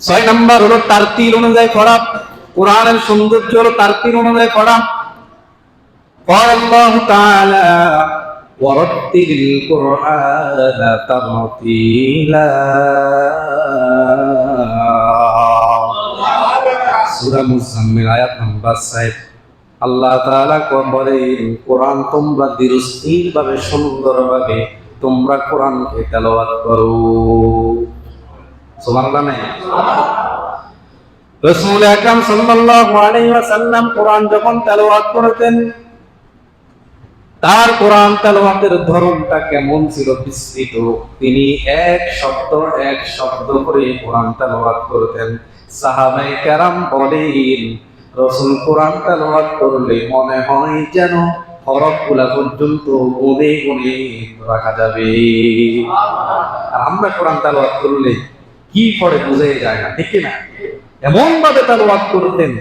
ছয় নাম্বার হলো তার তিল অনুযায়ী পড়া কোরআনের সৌন্দর্য হলো তার তিল অনুযায়ী পড়া قال الله تعالى ورتل القرآن ترتيلا সূরা মুজাম্মিল আয়াত নাম্বার 6 আল্লাহ তাআলা বলেন কোরআন তোমরা ধীরস্থির ভাবে সুন্দরভাবে তোমরা কোরআনকে তেলাওয়াত করো তার কোরআন তেলাওয়াতের ধরনটা কেমন ছিল বিস্তৃত। তিনি এক শব্দ এক শব্দ করে কোরআন তেলাওয়াত করতেন সাহাবায়ে কেরাম বলেন, রসুল কোরআন তেলাওয়াত করলে মনে হয় যেন হরফগুলা পর্যন্ত গুনে গুনে রাখা যাবে। আর আমরা কোরআন তেলাওয়াত করলে কি পড়ে বোঝাই যায় না ঠিক না এমন ভাবে তেলাওয়াত করতেন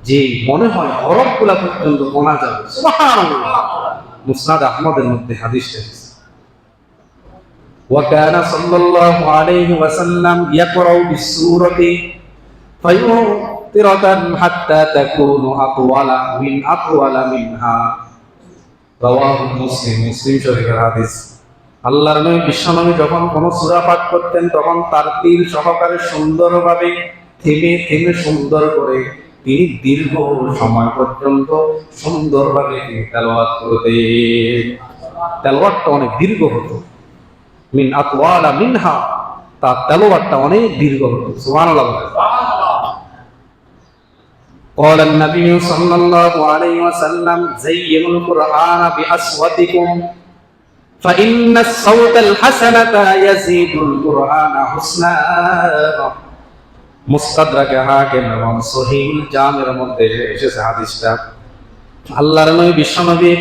যে মনে হয় হরফগুলা পর্যন্ত গোনা যাবে সুবহানাল্লাহ মুসনাদ আহমদের মধ্যে হাদিস এসেছে وكان صلى الله عليه وسلم يقرأ بالسورة فيوترة حتى تكون أطول من أطول منها رواه مسلم মুসলিম শরীফের হাদিস আল্লাহর নবী বিশ্বনবী যখন কোন সূরা পাঠ করতেন তখন তার তিল সহকারে সুন্দরভাবে থেমে থেমে সুন্দর করে তিনি দীর্ঘ সময় পর্যন্ত সুন্দরভাবে তিনি তেলাওয়াত করতেন তেলাওয়াতটা অনেক দীর্ঘ হতো মিন আতওয়ালা মিনহা তার তেলাওয়াতটা অনেক দীর্ঘ হতো সুবহানাল্লাহ বলেন। قال النبي صلى الله عليه وسلم زينوا القرآن بأصواتكم فإن الصوت الحسنة يزيد القرآن حسنا মুস্তাদরাকে হাকিম এবং সহিহুল জামের মধ্যে এসেছে হাদিসটা আল্লাহর নবী বিশ্বনবী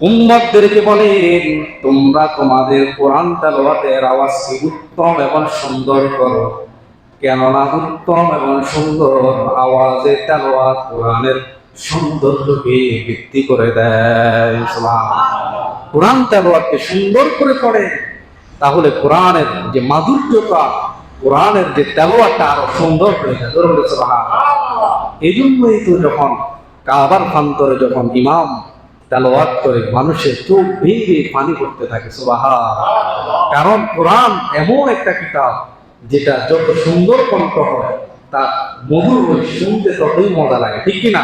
উম্মতদেরকে বলেন তোমরা তোমাদের কোরআন তেলাওয়াতের আওয়াজকে উত্তম এবং সুন্দর করো কেননা উত্তম এবং সুন্দর আওয়াজে তেলাওয়াত কোরআনের সৌন্দর্যকে বৃদ্ধি করে দেয় সুবহানাল্লাহ। কোরআন তেলাওয়াতকে সুন্দর করে পড়ে, তাহলে কোরআনের যে মাধুর্যতা, কোরআনের যে তেলোয়াটা আরও সুন্দর হয়ে যায়। এই জন্যই তো যখন কাবার প্রান্তরে যখন ইমাম তেলাওয়াত করে, মানুষের চোখ ভেঙে পানি পড়তে থাকে সুবাহা কারণ কোরআন এমন একটা কিতাব, যেটা যত সুন্দর কণ্ঠ হয় তা মধুর শুনতে ততই মজা লাগে, ঠিক কিনা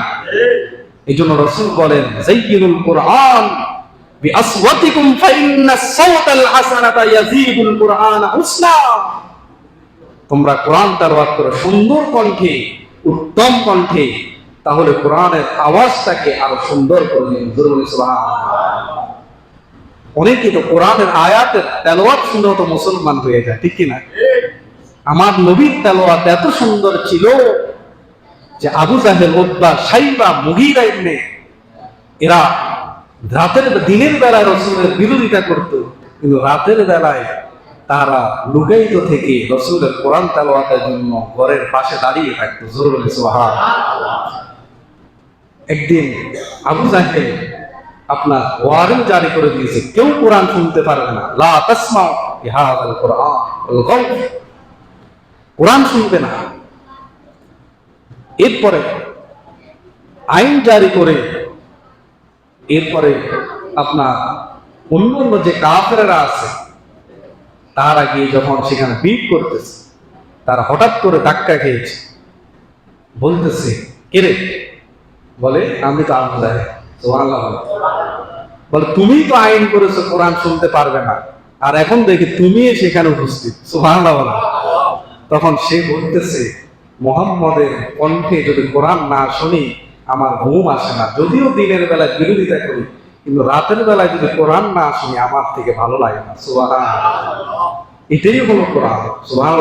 এই জন্য রসুল বলেন জাইয়িনুল কোরআন তোমরা কোরআন করো সুন্দর কণ্ঠে, উত্তম কণ্ঠে, তাহলে কোরআনের আওয়াজটাকে আরও সুন্দর করে দিন জোরে বলি সুবহানাল্লাহ। অনেকে তো কোরআনের আয়াতের তেলোয়াত শুনে তো মুসলমান হয়ে যায়, ঠিক কিনা আমার নবীর তেলাওয়াত এত সুন্দর ছিল যে আবু জাহেল উদ্বা সাইবা ইবনে, এরা রাতের দিনের বেলায় রসুলের বিরোধিতা করত, কিন্তু রাতের বেলায় তারা লুকায়িত থেকে রসুলের কোরআন তেলাওয়াতের জন্য ঘরের পাশে দাঁড়িয়ে থাকতো। জোর সোহা একদিন আবু জাহেল আপনার ওয়ারেন্ট জারি করে দিয়েছে, কেউ কোরআন শুনতে পারবে না। লা তাসমাউ ইহাদাল কোরআন কোরআন শুনবে না। এরপরে আইন জারি করে এরপরে আপনার অন্য অন্য যে কাফেরা আছে, তারা গিয়ে যখন সেখানে বিট করতেছে, তারা হঠাৎ করে ধাক্কা খেয়েছে বলতেছে কেরে বলে, আমি তো আনন্দ সুবহানাল্লাহ বলে। তুমি তো আইন করেছ, কোরআন শুনতে পারবে না আর এখন দেখি তুমি সেখানে উপস্থিত বলে। তখন সে বলতেছে, মোহাম্মদের কণ্ঠে যদি কোরআন না শুনি আমার ঘুম আসে না। যদিও দিনের বেলায় বিরোধিতা করি, কিন্তু রাতের বেলায় যদি কোরআন না শুনি, আমার থেকে ভালো লাগে না। সুবাহ এটাই হলো কোরআন। সুবাহ।